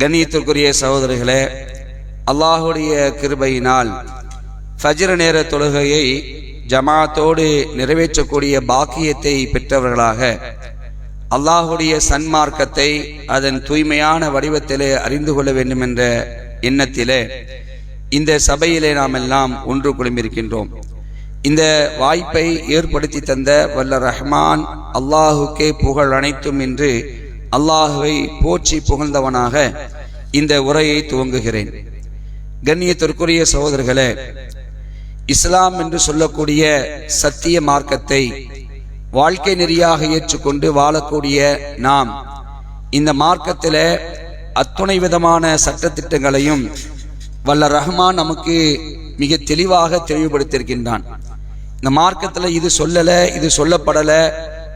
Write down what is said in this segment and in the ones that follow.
கண்ணியத்திற்குரிய சகோதரிகளே அல்லாஹுடைய கிருபையினால் ஃபஜ்ர நேர தொழுகையை ஜமாத்தோடு நிறைவேற்றக்கூடிய பாக்கியத்தை பெற்றவர்களாக அல்லாஹுடைய சன்மார்க்கத்தை அதன் தூய்மையான வடிவத்திலே அறிந்து கொள்ள வேண்டும் என்ற எண்ணத்திலே இந்த சபையிலே நாம் எல்லாம் ஒன்று குழுமிருக்கின்றோம். இந்த வாய்ப்பை ஏற்படுத்தி தந்த வல்ல ரஹ்மான் அல்லாஹுக்கே புகழ் அனைத்தும் என்று அல்லாஹுவை போற்றி புகழ்ந்தவனாக இந்த உரையை துவங்குகிறேன். கண்ணியத்திற்குரிய சகோதரர்களே இஸ்லாம் என்று சொல்லக்கூடிய சத்திய மார்க்கத்தை வாழ்க்கை நெறியாக ஏற்றுக்கொண்டு வாழக்கூடிய நாம் இந்த மார்க்கத்தில் அத்துணை விதமான சட்டத்திட்டங்களையும் வல்ல ரஹ்மான் நமக்கு மிக தெளிவாக தெளிவுபடுத்தியிருக்கின்றான். இந்த மார்க்கத்தில் இது சொல்லலை இது சொல்லப்படலை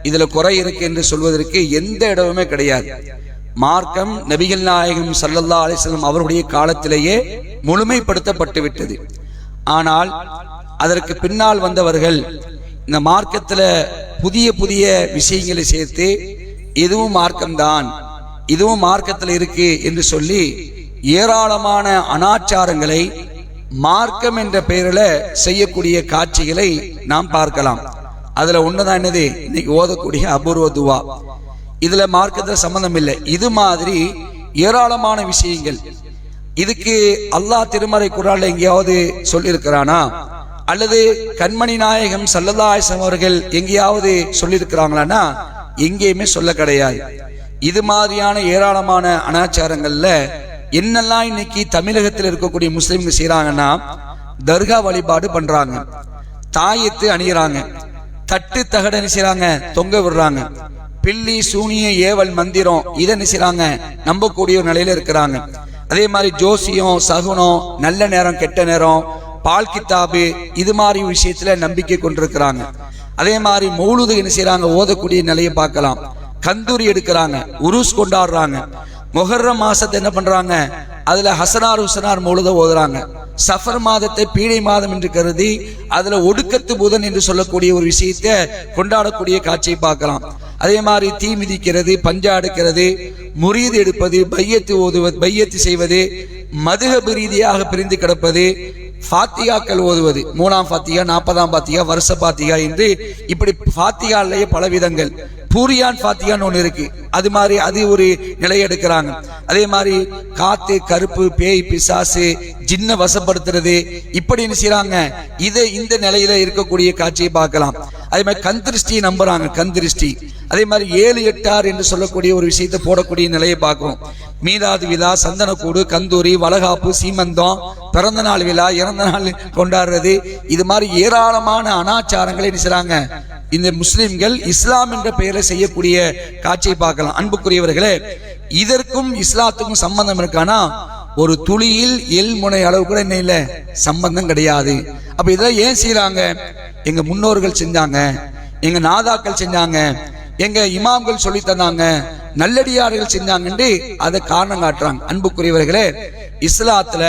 இதுல குறை இருக்கு என்று சொல்வதற்கு எந்த இடமுமே கிடையாது. மார்க்கம் நபிகள் நாயகம் சல்லல்லா அலிஸ்லாம் அவருடைய காலத்திலேயே முழுமைப்படுத்தப்பட்டு விட்டது. ஆனால் அதற்கு பின்னால் வந்தவர்கள் இந்த மார்க்கத்தில் புதிய புதிய விஷயங்களை சேர்த்து இதுவும் மார்க்கம்தான் இதுவும் மார்க்கத்தில் இருக்கு என்று சொல்லி ஏராளமான அனாச்சாரங்களை மார்க்கம் என்ற பெயரில் செய்யக்கூடிய காட்சிகளை நாம் பார்க்கலாம். அதுல ஒண்ணுதான் என்னது? இன்னைக்கு ஓதக்கூடிய அபூர்வ துவா. இதுல மார்க்கத்துல சம்பந்தம் இல்லை. இது மாதிரி ஏராளமான விஷயங்கள். இதுக்கு அல்லாஹ் திருமறை குரால் எங்கேயாவது சொல்லியிருக்கிறானா? அல்லது கண்மணி நாயகம் சல்லதாயசம் அவர்கள் எங்கேயாவது சொல்லியிருக்கிறாங்களான்னா எங்கேயுமே சொல்ல கிடையாது. இது மாதிரியான ஏராளமான அனாச்சாரங்கள்ல என்னெல்லாம் இன்னைக்கு தமிழகத்தில் இருக்கக்கூடிய முஸ்லீம்கள் செய்யறாங்கன்னா தர்கா வழிபாடு பண்றாங்க. தாயத்து அணிகிறாங்க தட்டு தகட நினைச்சாங்க தொங்க விடுறாங்க. பில்லி சூனிய ஏவல் மந்திரம் இதை நினைச்சாங்க நம்பக்கூடிய ஒரு நிலையில இருக்கிறாங்க. அதே மாதிரி ஜோசியம் சகுனம் நல்ல நேரம் கெட்ட நேரம் பால் கித்தாபு இது மாதிரி விஷயத்துல நம்பிக்கை கொண்டிருக்கிறாங்க. அதே மாதிரி மௌலுது என்ன செய்யறாங்க ஓதக்கூடிய நிலையை பார்க்கலாம். கந்தூரி எடுக்கிறாங்க உருஸ் கொண்டாடுறாங்க. மொஹர்ர மாசத்தை என்ன பண்றாங்க? அதில் ஹசனார் ஹுசனார் முழுத ஓதுறாங்க. சஃபர் மாதத்தை பீடை மாதம் என்று கருதி அதில் ஒடுக்கத்து புதன் என்று சொல்லக்கூடிய ஒரு விஷயத்தை கொண்டாடக்கூடிய காட்சியை பார்க்கலாம். அதே மாதிரி தீ மிதிக்கிறது பஞ்சா எடுக்கிறது முறியது எடுப்பது பையத்து ஓதுவது பையத்து செய்வது மதுகபு ரீதியாக பிரிந்து கிடப்பது ஃபாத்தியாக்கள் ஓதுவது. மூணாம் ஃபாத்தியா நாற்பதாம் பாத்தியா வருஷ பாத்தியா என்று இப்படி ஃபாத்தியாலேயே பல விதங்கள். பூரியான் ஃபாத்திகான்னு ஒன்று இருக்கு. அது மாதிரி அது ஒரு நிலை எடுக்கிறாங்க. அதே மாதிரி காத்து கருப்பு பேய் பிசாசு ஜின்ன வசப்படுத்துறது இப்படி என்ன செய்யறாங்க இதை இந்த நிலையில இருக்கக்கூடிய காட்சியை பார்க்கலாம். அதே மாதிரி கந்திருஷ்டி நம்புறாங்க கந்திருஷ்டி அதே மாதிரி ஏழு எட்டார் என்று சொல்லக்கூடிய ஒரு விஷயத்தை போடக்கூடிய நிலையை பார்க்கிறோம். மீதாது விழா சந்தனக்கூடு கந்தூரி வளகாப்பு சீமந்தம் பிறந்த நாள் விழா இறந்த நாள் கொண்டாடுறது இது மாதிரி ஏராளமான அனாச்சாரங்களை என்ன செய்றாங்க? இந்த முஸ்லிம்கள் இஸ்லாம் என்ற பெயரை செய்யக்கூடிய காட்சியை பார்க்கலாம். அன்புக்குரியவர்களே இதற்கும் இஸ்லாத்துக்கும் சம்பந்தம் இருக்கானா? ஒரு துளியில் எல் முனை அளவு கூட என்ன இல்லை? சம்பந்தம் கிடையாது. அப்ப இதெல்லாம் ஏன் செய்யறாங்க எங்க முன்னோர்கள் செஞ்சாங்க. எங்க நாதாக்கள் செஞ்சாங்க. எங்க இமாம்கள் சொல்லி தந்தாங்க. நல்லடியார்கள் செஞ்சாங்கன்னு அதை காரணம் காட்டுறாங்க. அன்புக்குரியவர்களே இஸ்லாத்துல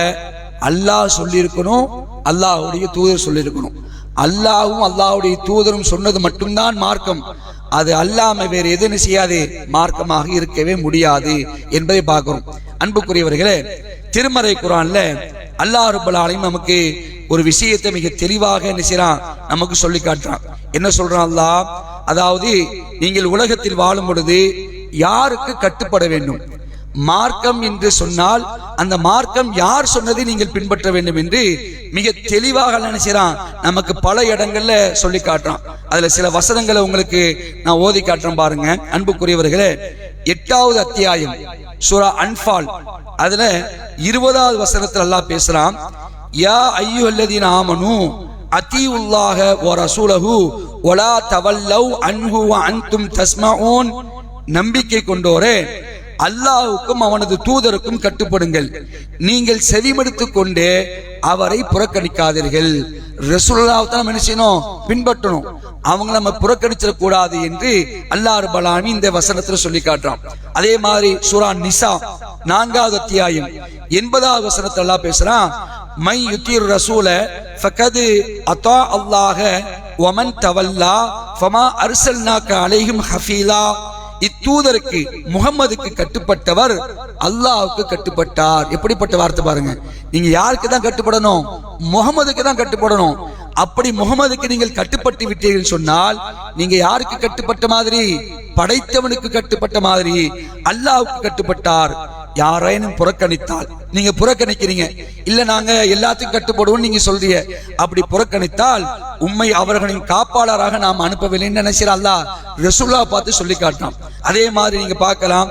அல்லாஹ் சொல்லியிருக்கணும் அல்லாஹுடைய தூதர் சொல்லியிருக்கணும். அல்லாஹும் அல்லாஹுடைய தூதரும் சொன்னது மட்டும்தான் மார்க்கம். அது அல்லாம வேறு எதுவும் செய்யாது மார்க்கமாக இருக்கவே முடியாது என்பதை பார்க்கிறோம். அன்புக்குரியவர்களே திருமறை குரான்ல அல்லாஹ் ரபுல்லாலையும் நமக்கு ஒரு விஷயத்தை மிக தெளிவாக என்ன செய்யறான் நமக்கு சொல்லி காட்டுறான். என்ன சொல்றான் அல்லாஹ்? அதாவது நீங்கள் உலகத்தில் வாழும் பொழுது யாருக்கு கட்டுப்பட வேண்டும்? மார்க்கம் என்று சொன்னால் அந்த மார்க்கம் யார் சொன்னதை நீங்கள் பின்பற்ற வேண்டும் என்று மிக தெளிவாக நினைச்சான் நமக்கு பல இடங்கள்ல சொல்லி காட்டுறான். அதுல சில வசனங்களை உங்களுக்கு நான் ஓதி காட்டுறேன் பாருங்க. அன்புக்குரியவர்களே எட்டாவது அத்தியாயம் சுரா அன்பால் அதுல இருபதாவது வசனத்துல எல்லாம் பேசுறான் யா ஐயோ அல்லதீன் ஆமனு உள்ளாக ஓ ரசூலஹு ஒலா தவல்லவ் அன்ஹு வ அன்தும் ஓன் நம்பிக்கை கொண்டோரே அல்லாவுக்கும் அவனது தூதருக்கும் கட்டுப்படுங்கள். நீங்கள் செவிமடுத்து கொண்டு அவரை புறக்கணிக்காதீர்கள். ரசூலுல்லாஹ் தான் என்ன செய்யணும்? பின்பற்றணும். அவங்க நம்ம புறக்கணிச்சிட கூடாது என்று அல்லாஹ் பலாமி இந்த வசனத்துல சொல்லி காட்டுறான். அதே மாதிரி சூரா நிசா நான்காவது அத்தியாயம் எண்பதாவது வசனத்தை எல்லாம் பேசுறான் மை யுத்தீர் ரசூல ஃபகது அத்தா அல்லாஹ ஒமன் தவல்லா ஃபமா அர்சல்னாக்க அலைஹிம் ஹஃபீலா. இத்தூதருக்கு முகம்மதுக்கு கட்டுப்பட்டவர் அல்லாவுக்கு கட்டுப்பட்டார். எப்படிப்பட்ட வார்த்தை பாருங்க. நீங்க யாருக்கு தான் கட்டுப்படணும்? முகமதுக்கு தான் கட்டுப்படணும். அப்படி முகமதுக்கு நீங்கள் கட்டுப்பட்டு விட்டீர்கள் சொன்னால் நீங்க யாருக்கு கட்டுப்பட்ட மாதிரி? படைத்தவனுக்கு கட்டுப்பட்ட மாதிரி அல்லாவுக்கு கட்டுப்பட்டார். யாரேனும் புறக்கணித்தால் நீங்க புறக்கணிக்கிறீங்க. இல்ல நாங்க எல்லாத்தையும் கட்டுப்படுவோம் நீங்க சொல்றீங்க. அப்படி புறக்கணித்தால் உண்மை அவர்களின் காப்பாளராக நாம் அனுப்பவில்லைன்னு நினைச்சிட அல்லாஹ் ரசுல்லா பார்த்து சொல்லி காட்டினான் அதே மாதிரி நீங்க பார்க்கலாம்.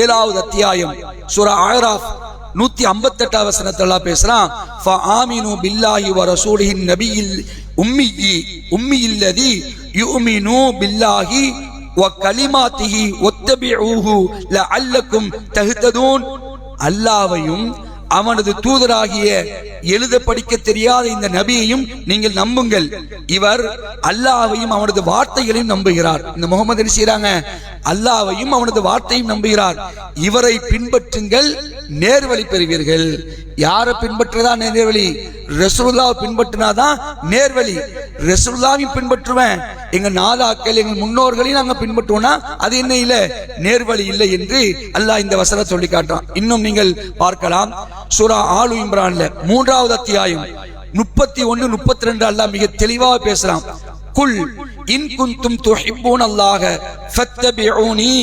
ஏழாவது அத்தியாயம் சுரா ஆயராஃப் நூத்தி ஐம்பத்தி எட்டாவது வசனத்தெல்லாம் பேசுறான். ஃபஆமினு பில்லாஹி வ ரசூலிஹின் நபியில் உம்மி உம்மி இல்லதி யுமினு பில்லாஹி வ கலிமாத்திஹி ஒத்தபிஊஹு லஅல்லக்கும் தஹ்ததூன் அல்லாஹ்வையும் அவனது தூதராகிய எழுத படிக்க தெரியாத இந்த நபியையும் நீங்கள் நம்புங்கள். இவர் அல்லாவையும் அவனது வார்த்தைகளையும் நம்புகிறார். இந்த முகமது என்ன செய்றாங்க? அல்லாஹ்வையும் அவனது வார்த்தையும் நம்புகிறார். இவரை பின்பற்றுங்கள் நேர்வழி பெறுவீர்கள். யாரை பின்பற்றுறதா நேர்வழி? ரசூல்லாவை பின்பற்றினாதான் நேர்வழி. ரசூல்லாவையும் பின்பற்றுவேன். எங்க நாதாக்கள் எங்க முன்னோர்களையும் நாங்க பின்பற்றுவோம்னா அது என்ன இல்ல? நேர்வழி இல்லை என்று அல்லாஹ் இந்த வசன சொல்லி காட்டுறான். இன்னும் நீங்கள் பார்க்கலாம். சூரா ஆலு இம்ரான்ல மூன்றாவது அத்தியாயம். முப்பத்தி ஒன்னு முப்பத்தி ரெண்டு அல்லாஹ் மிக தெளிவாக பேசுறான். குல் இன் குந்தும் துஹிப்பூன் அல்லாஹ ஃபத்தபிஊனி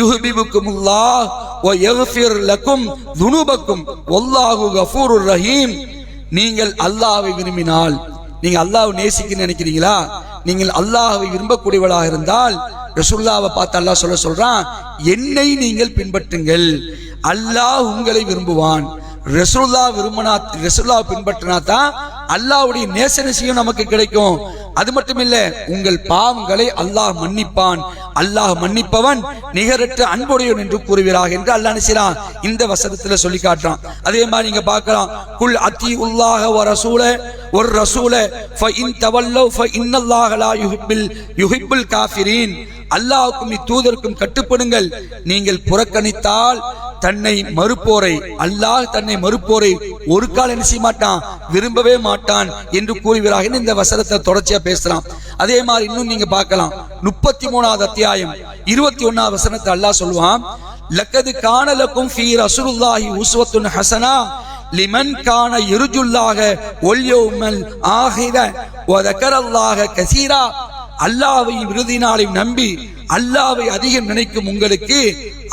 யுஹிபுக்குமுல்லாஹ் வ யக்ஃபிர் லக்கும் துனுபக்கும் ஒல்லாஹு கஃபூருர் ரஹீம் நீங்கள் அல்லாஹ்வை விரும்பினால் நீங்க அல்லாஹ்வை நேசிக்க நினைக்கிறீங்களா? நீங்கள் அல்லாஹ்வை விரும்பக்கூடியவளாக இருந்தால் ரசுல்லாவை பார்த்து அல்லாஹ் சொல்ல சொல்றான் என்னை நீங்கள் பின்பற்றுங்கள். அல்லாஹ் உங்களை விரும்புவான். ரசுல்லா விரும்பினா ரசூல்லா பின்பற்றினா தான் அல்லாவுடைய நேசனசியும் நமக்கு கிடைக்கும். அது மட்டும் இல்ல உங்கள் பாவங்களை அல்லாஹ் மன்னிப்பான். அல்லாஹ் மன்னிப்பவன் நிகரற்ற அன்புடையவன் என்று கூறுகிறார் என்று அல்லாஹ் நினைச்சான் இந்த வசனத்துல சொல்லி காட்டுறான். அதே மாதிரி நீங்க பார்க்கலாம். குல் அத்தி உல்லாஹ வ ரசூல ஒரு ரசூல ஃப இன் தவல்லவ் ஃப இன்னல்லாஹ லா யுஹிப்பில் யுஹிப்புல் காஃபிரீன். அல்லாஹ்வுக்கும் இத்தூதருக்கும் கட்டுப்படுங்கள். நீங்கள் புறக்கணித்தால் தன்னை மறுப்போரை அல்லாஹ் தன்னை மறுப்போரை ஒரு கால் என்ன செய்ய மாட்டான்? விரும்பவே மாட்டான் என்று கூறுகிறார்கள் இந்த வசனத்தை தொடர்ச்சியா பேசுறான் அதே மாதிரி இன்னும் நீங்க பார்க்கலாம். முப்பத்தி மூணாவது அத்தியாயம் இருபத்தி ஒன்னாவது வசனத்தை அல்லாஹ் சொல்லுவான். லக்கது காணலக்கும் ஃபீ ரசூலுல்லாஹி உஸ்வத்துன் ஹசனா லிமன் கான இருஜுல்லாக ஒல்யோமல் ஆகிர ஒதக்கரல்லாக கசீரா. அல்லாவையும் விருதினாலையும் நம்பி அல்லாவை அதிகம் நினைக்கும் உங்களுக்கு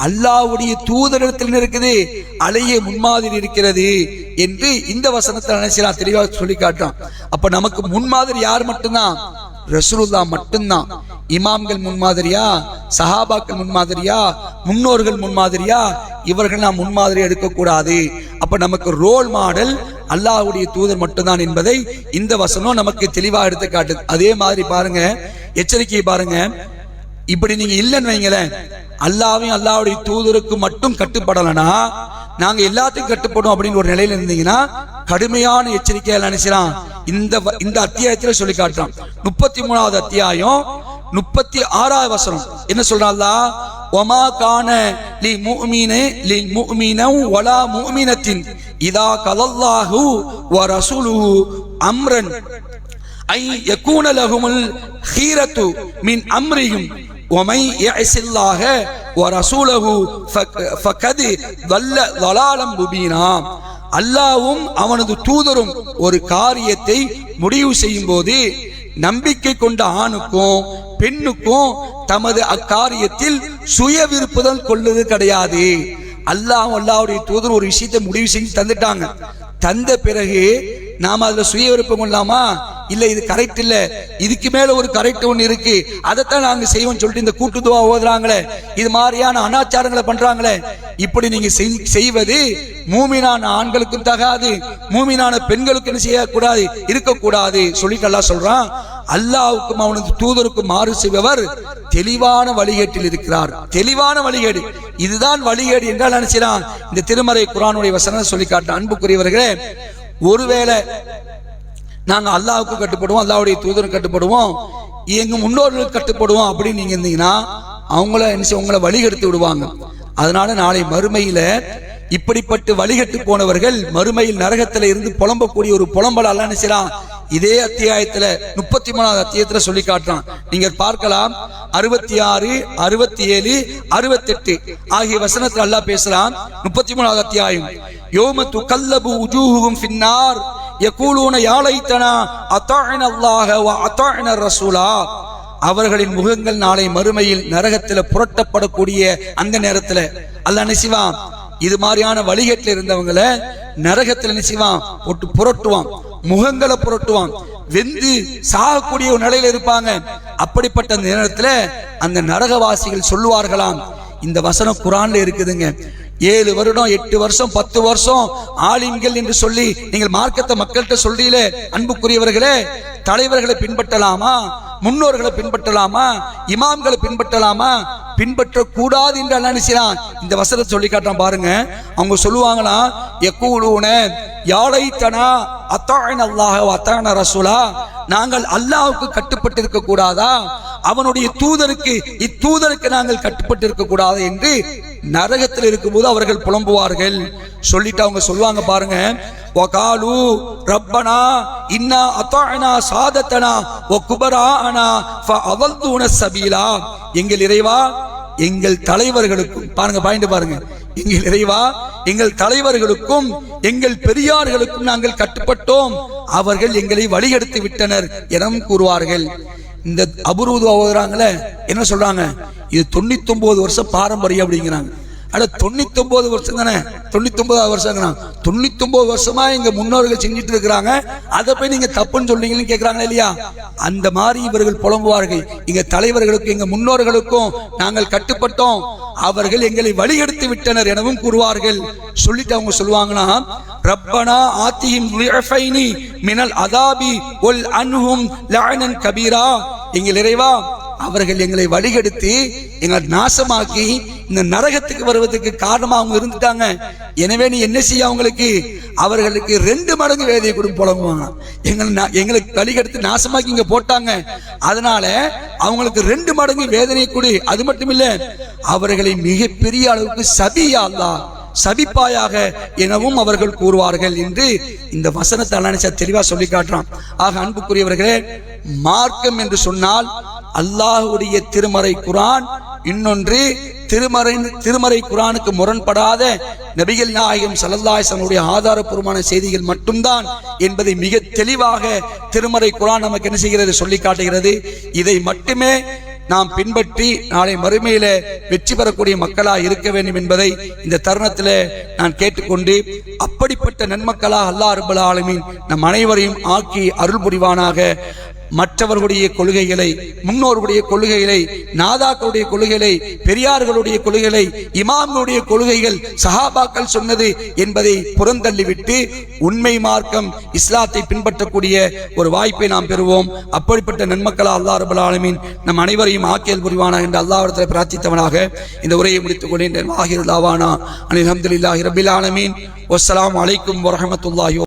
அல்லாவுடைய தூதரிடத்தில் இருக்குது? அலைய முன்மாதிரி இருக்கிறது. என்று இந்த வசனத்தில் நினைச்சா தெளிவாக சொல்லி காட்டுறான் அப்ப நமக்கு முன்மாதிரி யார் மட்டும்தான்? ரசூலுல்லா மட்டும்தான். இமாம்கள் முன்மாதிரியா சஹாபாக்கள் முன்மாதிரியா முன்னோர்கள் முன்மாதிரியா இவர்கள் நாம் முன்மாதிரி எடுக்கக்கூடாது. அப்ப நமக்கு ரோல் மாடல் அல்லாஹுடைய தூதர் மட்டும்தான் என்பதை இந்த வசனம் நமக்கு தெளிவா எடுத்து காட்டுது அதே மாதிரி பாருங்க எச்சரிக்கையை பாருங்க. இப்படி நீங்க இல்லைன்னு வைங்களேன் அல்லாவையும் அல்லாவுடைய தூதருக்கு மட்டும் கட்டுப்படலைன்னா நாங்க எல்லாத்தையும் கட்டுப்படும் அப்படின்னு ஒரு நிலையில இருந்தீங்கன்னா கடுமையான எச்சரிக்கையா நினைச்சிடான் இந்த இந்த அத்தியாயத்துல சொல்லி காட்டுறான் முப்பத்தி மூணாவது அத்தியாயம் முப்பத்தி ஆறாவது வசனம். என்ன சொல்றாங்களா ஒமா கான லி முஃமினே லி முஃமினம் வலா மூமீனத்தின் இதா கலல்லாஹு வரசுலு அம்ரன் ஐ யகூன லஹுமுல் ஹீரத்து மின் அம்ரியும் ஒமை யஸில்லாஹ ரசூலகு ஃபகது வல்ல வலாலம் முபீனா அல்லாவும் அவனது தூதரும் ஒரு காரியத்தை முடிவு செய்யும் போது நம்பிக்கை கொண்ட ஆணுக்கும் பெண்ணுக்கும் தமது அக்காரியத்தில் சுய விருப்புதல் கொள்வது கிடையாது. அல்லாஹ் அல்லாவுடைய தூதர் ஒரு விஷயத்தை முடிவு செஞ்சு தந்துட்டாங்க. தந்த பிறகு நாம் அதில் சுய விருப்பம் கொள்ளாமா? இல்ல இது கரெக்ட் இல்ல. இதுக்கு மேல ஒரு கரெக்ட் ஒன்று இருக்கு. அதைத்தான் நாங்க செய்வோம் சொல்லிட்டு இந்த கூட்டு துவா ஓதுறாங்களே. இது மாதிரியான அனாச்சாரங்களை பண்றாங்களே. இப்படி நீங்க செய்- செய்வது மூமினான ஆண்களுக்கும் தகாது. மூமினான பெண்களுக்கு என்ன செய்யக்கூடாது? இருக்கக்கூடாது. சொல்லிட்டு அல்லாஹ் சொல்றான். அல்லாவுக்கும் அவனது தூதருக்கும் மாறு செய்பவர் தெளிவான வழிகேட்டில் இருக்கிறார். தெளிவான வழிகேடு. இதுதான் வழிகேடு என்றால் நினைச்சிடான் இந்த திருமறை குரானுடைய வசனம் சொல்லி காட்ட அன்புக்குரியவர்களே ஒருவேளை நாங்கள் அல்லாவுக்கு கட்டுப்படுவோம் அல்லாவுடைய தூதருக்கு கட்டுப்படுவோம் எங்க முன்னோர்களுக்கு கட்டுப்படுவோம் அப்படின்னு நீங்க இருந்தீங்கன்னா அவங்கள என்ன உங்களை வழிகெடுத்து விடுவாங்க. அதனால நாளை மறுமையில இப்படிப்பட்டு வழிகட்டு போனவர்கள் மறுமையில் நரகத்துல இருந்து புலம்பக்கூடிய ஒரு புலம்பல் அல்ல நினைச்சலாம் இதே அத்தியாயத்துல முப்பத்தி மூணாவது அத்தியாயத்துல சொல்லி காட்டுறான். நீங்க பார்க்கலாம். அறுபத்தி ஆறு அறுபத்தி ஏழு அறுபத்தெட்டு ஆகிய வசனத்துல அல்லாஹ் பேசலாம் முப்பத்தி மூணாவது அத்தியாயம். யோம கல்லபு உஜூஹுகும் பின்னார் யகூலூன யாழைத்தனா அத்தாஅன அல்லாஹ வ ரசூலா. அவர்களின் முகங்கள் நாளை மறுமையில் நரகத்தில் புரட்டப்படக்கூடிய அந்த நேரத்தில். அல்ல நினைச்சுவான் இது மாதிரியான வழிகட்டில் இருந்தவங்கள நரகத்தில் நினைச்சுவான் போட்டு புரட்டுவான் முகங்களை புரட்டுவான் வெந்து சாகக்கூடிய ஒரு நிலையில இருப்பாங்க. அப்படிப்பட்ட அந்த நேரத்தில் அந்த நரகவாசிகள் சொல்லுவார்களாம் இந்த வசனம் குரான்ல இருக்குதுங்க. ஏழு வருடம் எட்டு வருஷம் பத்து வருஷம் ஆலிம்கள் என்று சொல்லி நீங்கள் மார்க்கத்தை மக்கள்கிட்ட சொல்றீங்களே அன்புக்குரியவர்களே தலைவர்களை பின்பற்றலாமா முன்னோர்களை பின்பற்றலாமா இமாம்களை பின்பற்றலாமா பின்பற்ற கூடாது என்று அல்லாஹ் நினைச்சான் இந்த வசனத்தை சொல்லி காட்டுறான் பாருங்க. அவங்க சொல்லுவாங்களா எக்கூடுன யாழைத்தனா அத்தாயன் அல்லாஹ் அத்தாயன ரசூலா நாங்கள் அல்லாஹுக்கு கட்டுப்பட்டு இருக்க கூடாதா? அவனுடைய தூதருக்கு இத்தூதருக்கு நாங்கள் கட்டுப்பட்டு இருக்க கூடாது என்று நரகத்தில் இருக்கும்போது அவர்கள் புலம்புவார்கள். சொல்லிட்டு அவங்க சொல்லுவாங்க பாருங்க வகாலு ரப்பனா இன்னா அத்தாயனா சாதத்தனா ஒ குபரானா அவல்தூன சபீலா. எங்கள் இறைவா எங்கள் தலைவர்களுக்கும் பாருங்க பாயிண்ட் பாருங்க. எங்கள் இறைவா எங்கள் தலைவர்களுக்கும் எங்கள் பெரியார்களுக்கும் நாங்கள் கட்டுப்பட்டோம். அவர்கள் எங்களை வழிகெடுத்து விட்டனர் எனவும் கூறுவார்கள். இந்த அபுரூது ஓதுறாங்களே என்ன சொல்றாங்க? இது தொண்ணூத்தி ஒன்பது வருஷம் பாரம்பரியம் அப்படிங்கிறாங்க. அட தொண்ணூத்தி ஒன்பது வருஷம் தானே? தொண்ணூத்தி ஒன்பதாவது வருஷம் தொண்ணூத்தி ஒன்பது வருஷமா எங்க முன்னோர்கள் செஞ்சுட்டு இருக்கிறாங்க. அதை போய் நீங்க தப்புன்னு சொல்றீங்கன்னு கேக்குறாங்க இல்லையா? அந்த மாதிரி இவர்கள் புலம்புவார்கள். எங்க தலைவர்களுக்கும் எங்க முன்னோர்களுக்கும் நாங்கள் கட்டுப்பட்டோம். அவர்கள் எங்களை வழிகெடுத்து விட்டனர் எனவும் கூறுவார்கள். சொல்லிட்டு அவங்க சொல்லுவாங்கன்னா ரப்பனா ஆத்தியும் மினல் அதாபி ஒல் அன்ஹும் லஅனன் கபீரா. எங்கள் இறைவா அவர்கள் எங்களை வழிகெடுத்து எங்களை நாசமாக்கி இந்த நரகத்துக்கு வருவதற்கு காரணமா அவங்க இருந்துட்டாங்க. எனவே நீ என்ன செய்ய அவங்களுக்கு? அவர்களுக்கு ரெண்டு மடங்கு வேதையை கொடு புலங்குவாங்க எங்களை எங்களுக்கு வழிகெடுத்து நாசமாக்கி இங்க போட்டாங்க. அதனால அவங்களுக்கு ரெண்டு மடங்கு வேதனை கொடு. அது மட்டும் இல்ல அவர்களை மிகப்பெரிய அளவுக்கு சபியா அல்லாஹ் சபிப்பாயாக எனவும் அவர்கள் கூறுவார்கள் என்று இந்த வசனத்தை நினைச்சா தெளிவா சொல்லி காட்டுறான். ஆக அன்புக்குரியவர்களே மார்க்கம் என்று சொன்னால் அல்லாஹுடைய திருமறை குரான் இன்னொன்று திருமறை திருமறை குரானுக்கு முரண்படாத நபிகள் நாயகம் சல்லல்லாஹனுடைய ஆதாரபூர்வமான செய்திகள் மட்டும்தான் என்பதை மிக தெளிவாக திருமறை குரான் நமக்கு என்ன செய்கிறது சொல்லி காட்டுகிறது. இதை மட்டுமே நாம் பின்பற்றி நாளை மறுமையில வெற்றி பெறக்கூடிய மக்களாக இருக்க வேண்டும் என்பதை இந்த தருணத்தில் நான் கேட்டுக்கொண்டு அப்படிப்பட்ட நன்மக்களாக அல்லாஹ் ரப்பல் ஆலமின் நம் அனைவரையும் ஆக்கி அருள் புரிவானாக. மற்றவர்களுடைய கொள்கைகளை முன்னோர்களுடைய கொள்கைகளை நாதாக்களுடைய கொள்கைகளை பெரியார்களுடைய கொள்கைகளை இமாம்களுடைய கொள்கைகள் சஹாபாக்கள் சொன்னது என்பதை புறந்தள்ளிவிட்டு உண்மை மார்க்கம் இஸ்லாத்தை பின்பற்றக்கூடிய ஒரு வாய்ப்பை நாம் பெறுவோம். அப்படிப்பட்ட நன்மக்களா அல்லாஹ் ரபுல் ஆலமின் நம் அனைவரையும் ஆக்கியல் புரிவானா என்று அல்லாவிடத்தில் பிரார்த்தித்தவனாக இந்த உரையை முடித்துக் கொண்டேன். ஆகிர் லாவானா அனில் அஹமதுல்லாஹி ரபில் ஆலமீன். வஸ்ஸலாமு அலைக்கும் வரஹமத்துல்லாஹி